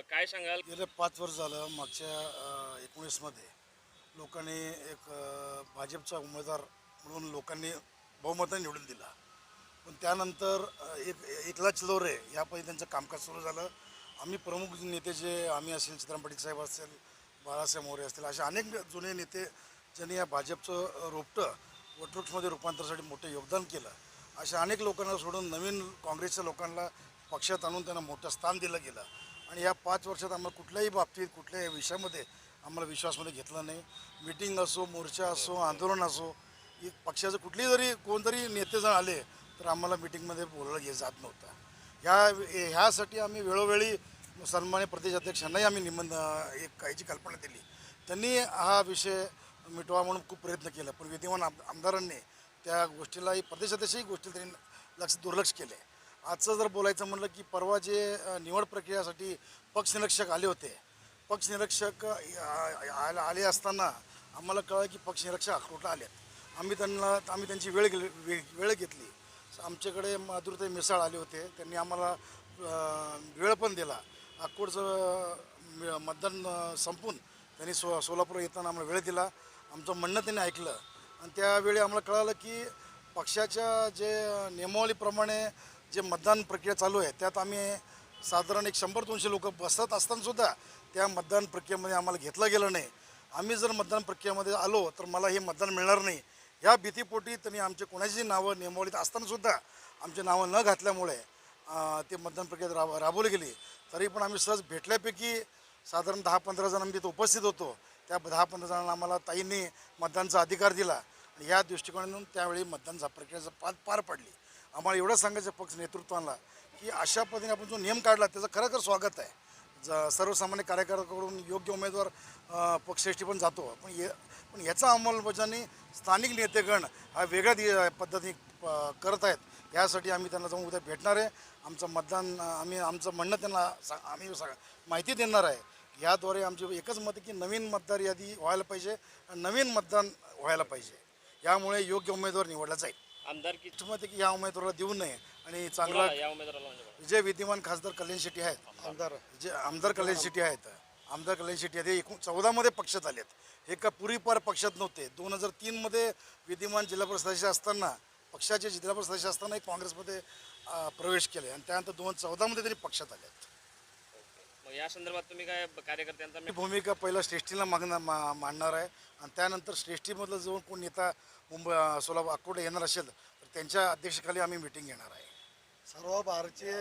काय सांगाल? गेले पाच वर्ष झालं मागच्या एकोणीसमध्ये लोकांनी एक अ, भाजपचा उमेदवार म्हणून लोकांनी बहुमताने निवडून दिला. पण त्यानंतर अ, एक एकला चिलोरे यापैकी त्यांचं कामकाज सुरू झालं. आम्ही प्रमुख नेते जे आम्ही असेल चित्राम पाटील साहेब असेल बाळासाहेब मोरे असतील असे अनेक जुने नेते ज्यांनी या भाजपचं अ, रोपटं वटवृक्षमध्ये रूपांतरासाठी मोठं योगदान केलं. अशा अनेक लोकांना सोडून नवीन काँग्रेसच्या लोकांना पक्षात आणून त्यांना मोठं स्थान दिलं गेलं. आणि या पाच वर्षात आम्हाला कुठल्याही बाबतीत कुठल्याही विषयामध्ये आम्हाला विश्वासमध्ये घेतलं नाही. मिटिंग असो मोर्चा असो आंदोलन असो ही पक्षाचं कुठली जरी कोणतरी नेते जण आले तर आम्हाला मिटिंगमध्ये बोललं गे जात नव्हतं. ह्या ह्यासाठी आम्ही वेळोवेळी सन्मान्य प्रदेशाध्यक्षांनाही आम्ही निबंध एक काहीची कल्पना दिली. त्यांनी हा विषय मिटवा म्हणून खूप प्रयत्न केला. पण विद्यमान आम आमदारांनी त्या गोष्टीलाही प्रदेशाध्यक्षही गोष्टीला त्यांनी लक्ष दुर्लक्ष केले आजचं जर बोलायचं म्हणलं की परवा जे निवड प्रक्रियासाठी पक्षनिरीक्षक आले होते पक्षनिरीक्षक निरीक्षक आले असताना आम्हाला कळलं की पक्षनिरीक्षक अक्रोटला आले आम्ही त्यांना आम्ही त्यांची वेळ वेळ घेतली. आमच्याकडे माधुरताई मिसाळ आले होते त्यांनी आम्हाला वेळ पण दिला. अक्कोडचं मतदान संपून त्यांनी सो सोलापूर येताना आम्हाला वेळ दिला. आमचं म्हणणं त्यांनी ऐकलं. आणि त्यावेळी आम्हाला कळालं की पक्षाच्या जे नियमावलीप्रमाणे जे मतदान प्रक्रिया चालू आहे त्यात आम्ही साधारण एक शंभर दोनशे लोक बसत असतानासुद्धा त्या मतदान प्रक्रियेमध्ये आम्हाला घेतलं गेलं नाही. आम्ही जर मतदान प्रक्रियेमध्ये आलो तर मला हे मतदान मिळणार नाही. या भीतीपोटी त्यांनी आमचे कोणाची नावं नियमावलीत असतानासुद्धा आमची नावं न घातल्यामुळे ते मतदान प्रक्रियेत राब राबवली गेली. तरी पण आम्ही सहज भेटल्यापैकी साधारण दहा पंधरा जण आम्ही तिथे उपस्थित होतो. त्या दहा पंधरा जणांना आम्हाला ताईंनी मतदानचा अधिकार दिला. आणि या दृष्टिकोनातून त्यावेळी मतदान झा- प्रक्रिया पार पार पडली आम्हाला एवढं सांगायचं पक्ष नेतृत्वाला की अशा पद्धतीने आपण जो नियम काढला त्याचं खरंखर स्वागत आहे. ज सर्वसामान्य कार्यकर्त्याकडून योग्य उमेदवार पक्षश्रेष्ठी पण जातो. पण ये पण याचा अंमलबजावणी स्थानिक नेतेगण हा वेगळ्या दि पद्धतीने प- करत आहेत. यासाठी आम्ही त्यांना जाऊन उद्या भेटणार आहे. आमचं मतदान आम्ही आमचं म्हणणं त्यांना सा आम्ही सा माहिती देणार आहे. याद्वारे आमची एकच मत की नवीन मतदार यादी व्हायला पाहिजे नवीन मतदान व्हायला पाहिजे. यामुळे योग्य उमेदवार निवडला जाईल. आमदारकी आहे की या उमेदवाराला देऊ नये आणि चांगला या उमेदवाराला म्हणजे जे विद्यमान खासदार कल्याण शेट्टी आहेत आमदार. जे आमदार कल्याण शेट्टी आहेत आमदार कल्याण शेट्टी आहेत हे एकूण चौदामध्ये पक्षात आलेत हे का पूर्वीपार पक्षात नव्हते. दोन हजार तीनमध्ये विद्यमान जिल्हा परिषद सदस्य असताना पक्षाचे जिल्हा परिषद सदस्य असताना एक काँग्रेसमध्ये अं, प्रवेश केले. आणि त्यानंतर दोन चौदामध्ये त्यांनी पक्षात आलेत मग या संदर्भात तुम्ही काय कार्यकर्त्यांचा ही भूमिका पहिला श्रेष्ठीला मागणार मा मांडणार आहे. आणि त्यानंतर श्रेष्ठीमधलं जो कोण नेता मुंबई सोलापूर अकोला येणार असेल तर त्यांच्या अध्यक्षतेखाली आम्ही मिटिंग घेणार आहे. सर्व भारतीय